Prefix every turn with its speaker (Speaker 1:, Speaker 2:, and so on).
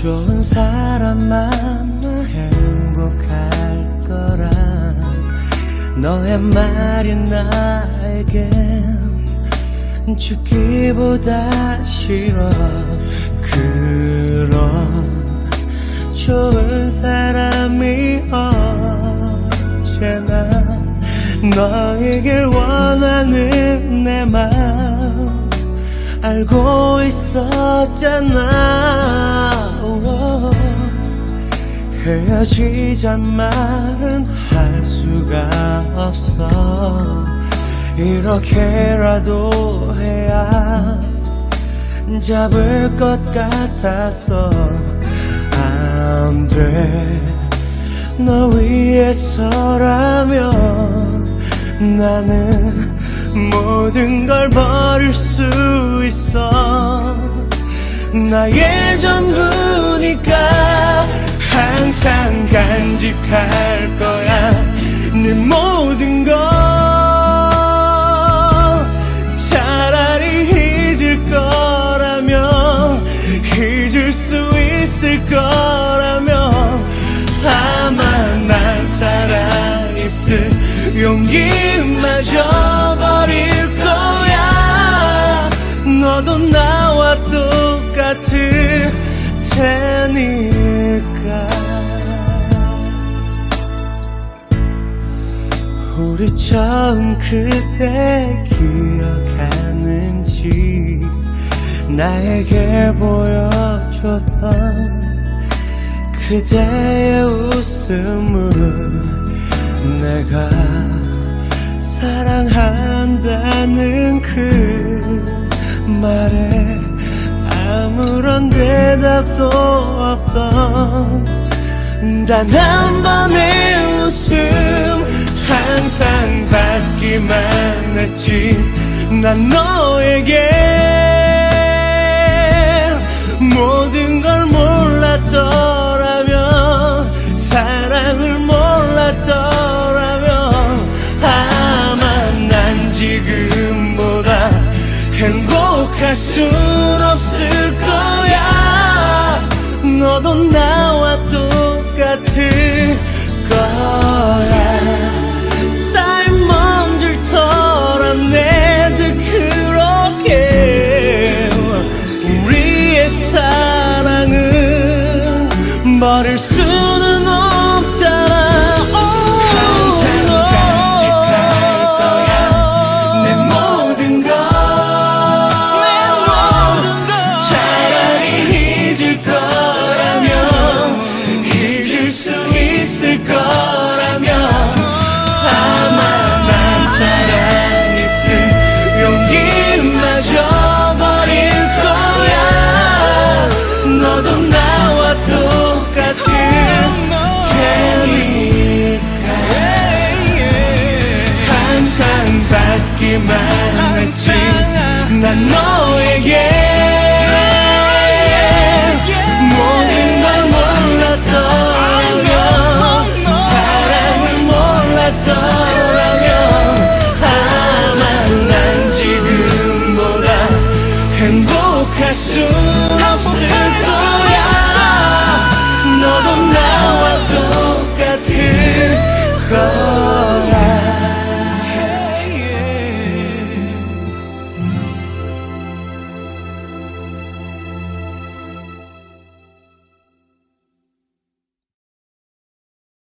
Speaker 1: 좋은 사람 만나 행복할 거란 너의 말이 나에겐 죽기보다 싫어. 그런 좋은 사람이 언제나 너에게 원하는 내 마음 알고 있었잖아. 오, 헤어지잔 말은 할 수가 없어. 이렇게라도 해야 잡을 것 같아서. 안돼너 위해서라면 나는 모든 걸 버릴 수 있어. 나의 전부니까 간직할 거야. 내 모든 걸 차라리 잊을 거라면 잊을 수 있을 거라면 아마 난 살아있을 용기마저 버릴 거야. 너도 나와 똑같을 테니까 우리 처음 그때 기억하는지 나에게 보여줬던 그대의 웃음을 내가 사랑한다는 그 말에 아무런 대답도 없던 단 한 번의 웃음 만났지. 난 너에게 water 난 너에게 모든 걸 몰랐더라면 사랑을 몰랐더라면 아마 난 지금보다 행복할 수 없을 거야. 너도 나와 똑같은 거